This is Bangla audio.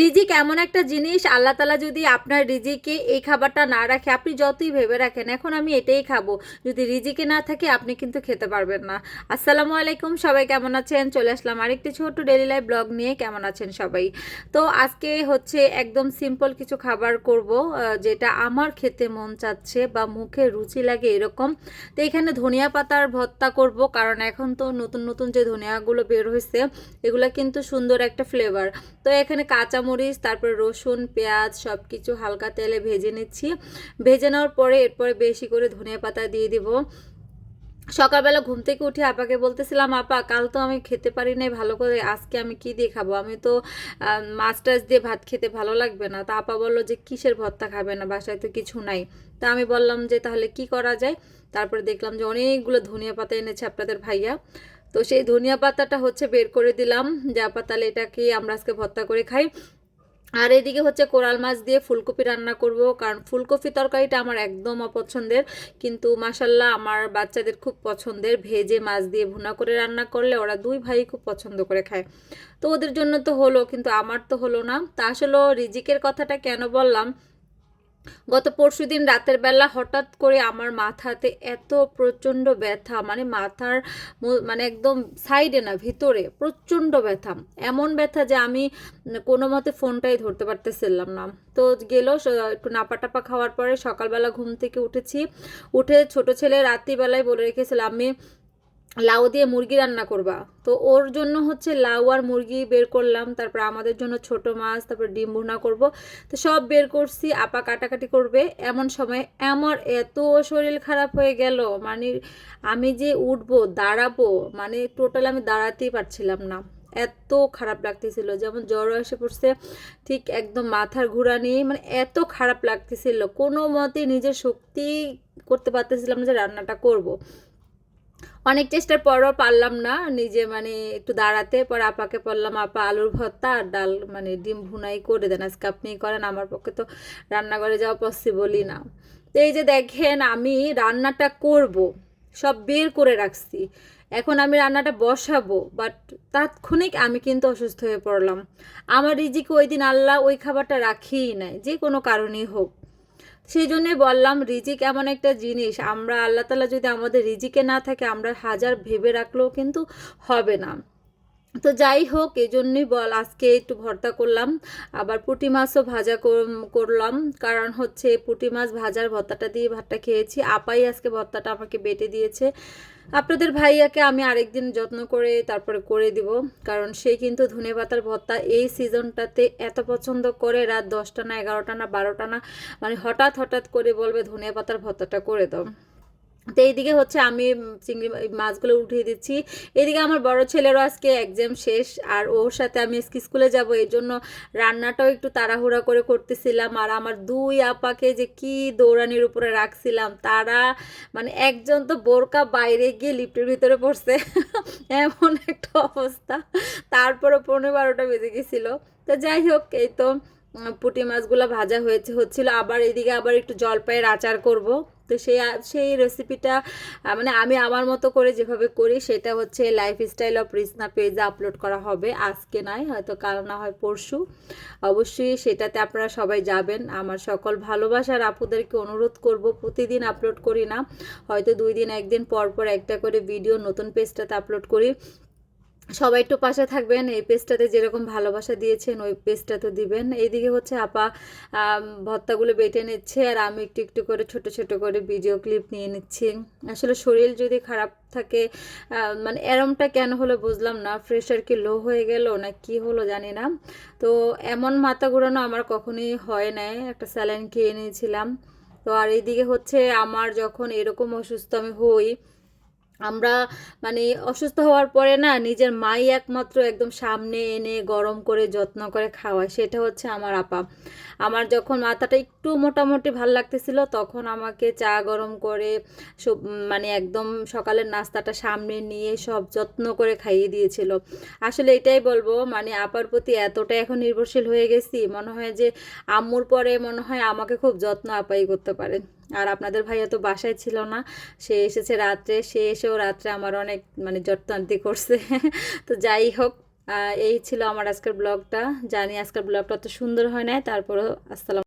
রিজিক এমন একটা জিনিস? আল্লাহ তালা যদি আপনার রিজিকে এই খাবারটা না রাখে, আপনি যতই ভেবে রাখেন, এখন আমি এটাই খাব। যদি রিজিকে না থাকে, আপনি কিন্তু খেতে পারবেন না। আসসালামু আলাইকুম, সবাই কেমন আছেন? চলে আসলাম আরেকটি ছোট্ট ডেলি লাইফ ব্লগ নিয়ে। কেমন আছেন সবাই? তো আজকে হচ্ছে একদম সিম্পল কিছু খাবার করব যেটা আমার খেতে মন চাচ্ছে বা মুখে রুচি লাগে এরকম। তো এখানে ধনিয়া পাতার ভর্তা করব, কারণ এখন তো নতুন নতুন যে ধনিয়াগুলো বের হয়েছে এগুলো কিন্তু সুন্দর একটা ফ্লেভার তো এখানে কাঁচামরিচ তারপর রসুন, পেঁয়াজ সব কিছু হালকা তেলে ভেজে নিচ্ছি। ভেজে নেওয়ার পরে এরপরে বেশি করে ধনিয়া পাতা দিয়ে দিব। সকালবেলা ঘুম থেকে উঠে আপাকে বলতেছিলাম, আপা, কাল তো আমি খেতে পারি নাই, ভালো করে আজকে আমি কি দিয়ে খাব? আমি তো মাছ টাছ দিয়ে ভাত খেতে ভালো লাগবে না। তা আপা বলল যে, কিসের ভর্তা খাবে না? বাসায় তো কিছু নাই। তা আমি বললাম যে, তাহলে কি করা যায়? তারপরে দেখলাম যে, অনেকগুলো ধনিয়া পাতা এনেছে আপনাদের ভাইয়া। তো সেই ধনিয়া পাতাটা হচ্ছে বের করে দিলাম। যে আপা তাহলে এটাকে আমরা আজকে ভর্তা করে খাই। আর এদিকে হচ্ছে কোরাল মাছ দিয়ে ফুলকপি রান্না করব, কারণ ফুলকপি তরকারিটা আমার একদম অপছন্দের। কিন্তু মাসাল্লাহ আমার বাচ্চাদের খুব পছন্দের ভেজে মাছ দিয়ে ভুনা করে রান্না করলে ওরা দুই ভাই খুব পছন্দ করে খায়। তো ওদের জন্য তো হলো, কিন্তু আমার তো হলো না। তা আসলে রিজিকের কথাটা কেন বললাম? গত পরশুদিন রাতের বেলা হঠাৎ করে আমার মাথাতে এত প্রচণ্ড ব্যথা মানে মাথার মানে একদম সাইডে না, ভিতরে প্রচণ্ড ব্যথা। এমন ব্যথা যে আমি কোনো মতে ফোনটাই ধরতে পারতেছিলাম না। তো গেল একটু নাপা টাপা খাওয়ার পরে সকালবেলা ঘুম থেকে উঠেছি। উঠে ছোট ছেলে রাত্রিবেলায় বলে রেখেছিলাম আমি লাউ দিয়ে মুরগি রান্না করবা। তো ওর জন্য হচ্ছে লাউ আর মুরগি বের করলাম, তারপর আমাদের জন্য ছোট মাছ, তারপর ডিম ভুনা করব। তো সব বের করছি, আপা কাটাকাটি করবে। এমন সময় আমার এত শরীর খারাপ হয়ে গেল মানে আমি যে উঠবো, দাঁড়াবো মানে টোটাল আমি দাঁড়াতেই পারছিলাম না। এত খারাপ লাগতেছিল, যেমন জ্বর এসে পড়ছে, ঠিক একদম মাথার ঘুরানি মানে এত খারাপ লাগতেছিল। কোনো মতে নিজের শক্তি করতে পারতেছিলাম যে রান্নাটা করব। অনেক চেষ্টার পরও পারলাম না। নিজে মানে একটু দাঁড়াতে, পরে আপাকে বললাম, আপা, আলুর ভর্তা আর ডাল মানে ডিম ভুনাই করে দেন। আজকে আপনি করেন, আমার পক্ষে তো রান্নাঘরে যাওয়া পসিবলই না। তো এই যে দেখেন, আমি রান্নাটা করব, সব বের করে রাখছি। এখন আমি রান্নাটা বসাবো বাট তাৎক্ষণিক আমি কিন্তু অসুস্থ হয়ে পড়লাম। আমার রিজিকে ওই দিন আল্লাহ ওই খাবারটা রাখিই নাই, যে কোনো কারণেই হোক। সেই জন্যে বললাম, রিজিক এমন একটা জিনিস। আমরা আল্লাহ তালা যদি আমাদের রিজিকে না থাকে, আমরা হাজার ভেবে রাখলেও কিন্তু হবে না। তো যাই হোক এই জন্যই বল আজকে একটু ভর্তা করলাম। আবার পুঁটি মাছও ভাজা কর- করলাম। কারণ হচ্ছে পুঁটি মাছ ভাজার ভর্তাটা দিয়ে ভাতটা খেয়েছি। আপাই আজকে ভর্তাটা আমাকে বেটে দিয়েছে। আপনাদের ভাইয়াকে আমি আরেকদিন যত্ন করে তারপরে করে দিব। কারণ সে কিন্তু ধনে পাতার ভর্তা এই সিজনটাতে এত পছন্দ করে। রাত দশটা না, এগারোটা না, বারোটা না। মানে হঠাৎ হঠাৎ করে বলবে ধনে পাতার ভর্তাটা করে দাও। তো এইদিকে হচ্ছে আমি চিংড়ি মাছগুলো উঠিয়ে দিচ্ছি। এদিকে আমার বড় ছেলেরও আজকে এক্সাম শেষ, আর ওর সাথে আমি আজকে স্কুলে যাব, এই জন্য রান্নাটাও একটু তাড়াহুড়া করে করতেছিলাম। আর আমার দুই আপাকে যে কি দৌড়ানির উপরে রাখছিলাম, তারা মানে একজন তো বোরকা বাইরে গিয়ে লিফটের ভিতরে পড়ছে। এমন একটা অবস্থা। তারপরে পনেরো বারোটা বেজে গেছিল। তো যাই হোক, এই তো পুঁটি মাছগুলো ভাজা হয়েছে, হচ্ছিল। আবার এদিকে আবার একটু জলপাইয়ের আচার করব। তো সেই সেই রেসিপিটা মানে আমি আমার মতো করে যেভাবে করি, সেটা হচ্ছে লাইফস্টাইল অফ রিসনা পেজে আপলোড করা হবে। আজকে নয়, হয়তো কাল না হয় পরশু। অবশ্যই সেটাতে আপনারা সবাই যাবেন। আমার সকল ভালোবাসার আপুদেরকে অনুরোধ করব, প্রতিদিন আপলোড করি না। হয়তো দুই দিন, একদিন পর পর একটা করে ভিডিও নতুন পেজটাতে আপলোড করি। সবাই একটু পাশে থাকবেন এই পেজটাতে যেরকম ভালোবাসা দিয়েছেন ওই পেজটাতে দিবেন। এইদিকে হচ্ছে আপা আম, ভর্তাগুলো বেটে নিচ্ছে আর আমি একটু একটু করে ছোট ছোট করে ভিডিও ক্লিপ নিয়ে নিচ্ছি। আসলে শরীর যদি খারাপ থাকে মানে এরমটা কেন হলো বুঝলাম না প্রেশার কি লো হয়ে গেল না কি হলো জানি না। তো এমন মাথা ঘোরানো আমার কখনোই হয় নাই একটা স্যালাইন খেয়ে নিয়েছিলাম। তো আর এইদিকে হচ্ছে আমার যখন এরকম অসুস্থ আমি হই আমরা মানে অসুস্থ হওয়ার পরে না নিজের মাই একমাত্র একদম সামনে এনে গরম করে যত্ন করে খাওয়ায়, সেটা হচ্ছে আমার আপা। আমার যখন মাথাটা একটু মোটামুটি ভালো লাগতেছিল তখন আমাকে চা গরম করে সব মানে একদম সকালের নাস্তাটা সামনে নিয়ে সব যত্ন করে খাইয়ে দিয়েছিল। আসলে এটাই বলব মানে আপার প্রতি এতটা এখন নির্ভরশীল হয়ে গেছি, মনে হয় যে আম্মুর পরে মনে হয় আমাকে খুব যত্ন আপাই করতে পারে। আর আপনাদের ভাই তো বাসায় ছিল না, সে এসেছে রাত্রে, সে এসেও রাত্রে আমার অনেক মানে জটতান্তি করছে। তো যাই হোক এই ছিল আমার আজকের ব্লগটা। জানি আজকের ব্লগটা অত সুন্দর হয় নাই, তারপরও আসসালাম